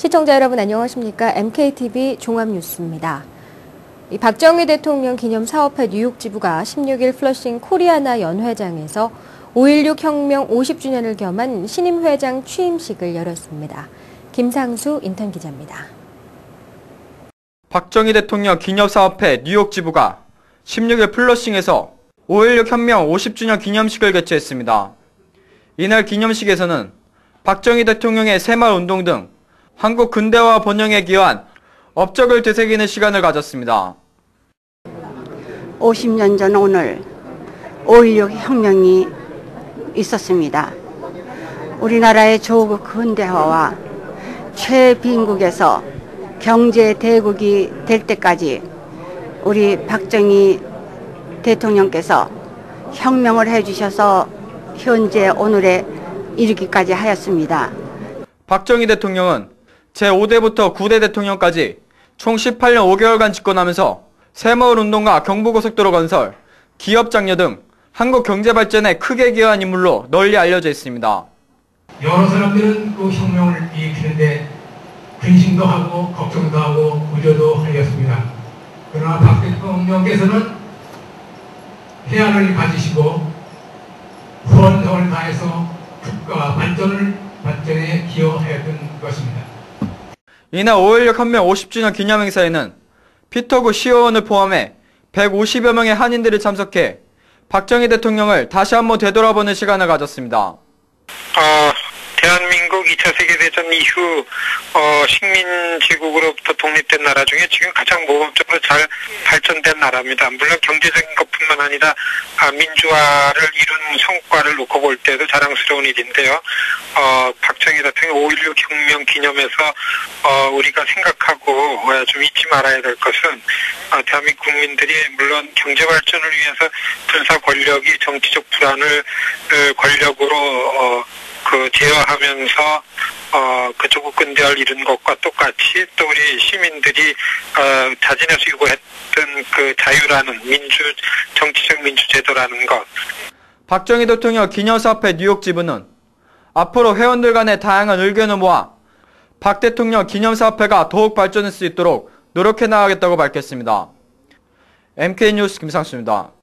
시청자 여러분 안녕하십니까? MKTV 종합뉴스입니다. 이 박정희 대통령 기념 사업회 뉴욕 지부가 16일 플러싱 코리아나 연회장에서 5.16 혁명 50주년을 겸한 신임 회장 취임식을 열었습니다. 김상수 인턴 기자입니다. 박정희 대통령 기념사업회 뉴욕 지부가 16일 플러싱에서 5.16 혁명 50주년 기념식을 개최했습니다. 이날 기념식에서는 박정희 대통령의 새마을 운동 등 한국 근대화 번영에 기여한 업적을 되새기는 시간을 가졌습니다. 50년 전 오늘 5.16 혁명이 있었습니다. 우리나라의 조국 근대화와 최빈국에서 경제 대국이 될 때까지 우리 박정희 대통령께서 혁명을 해주셔서 현재 오늘에 이르기까지 하였습니다. 박정희 대통령은 제5대부터 9대 대통령까지 총 18년 5개월간 집권하면서 새마을 운동과 경부고속도로 건설, 기업 장려 등 한국 경제 발전에 크게 기여한 인물로 널리 알려져 있습니다. 여러 사람들은 그 혁명을 일으키는데 근심도 하고 걱정도 하고 우려도 하였습니다. 그러나 박 대통령께서는 해안을 가지시고 후원성을 다해서 국가 발전을 발전에 기여하였던 것입니다. 이날 5.16 혁명 50주년 기념행사에는 피터구 시의원을 포함해 150여 명의 한인들이 참석해 박정희 대통령을 다시 한번 되돌아보는 시간을 가졌습니다. 어, 2차 세계대전 이후 어, 식민지국으로부터 독립된 나라 중에 지금 가장 모범적으로 잘 발전된 나라입니다. 물론 경제적인 것뿐만 아니라 아, 민주화를 이룬 성과를 놓고 볼 때도 자랑스러운 일인데요. 어, 박정희 대통령 5.16 혁명 기념해서 어, 우리가 생각하고 어, 좀 잊지 말아야 될 것은 어, 대한민국 국민들이 물론 경제 발전을 위해서 군사 권력이 정치적 불안을 어, 권력으로 어, 그 제어하면서 어, 그 조국 근대화를 이룬 것과 똑같이 또 우리 시민들이 어, 자진해서 요구했던 그 자유라는 민주 정치적 민주제도라는 것 박정희 대통령 기념사업회 뉴욕 지부는 앞으로 회원들 간의 다양한 의견을 모아 박 대통령 기념사업회가 더욱 발전할 수 있도록 노력해 나가겠다고 밝혔습니다. MK뉴스 김상수입니다.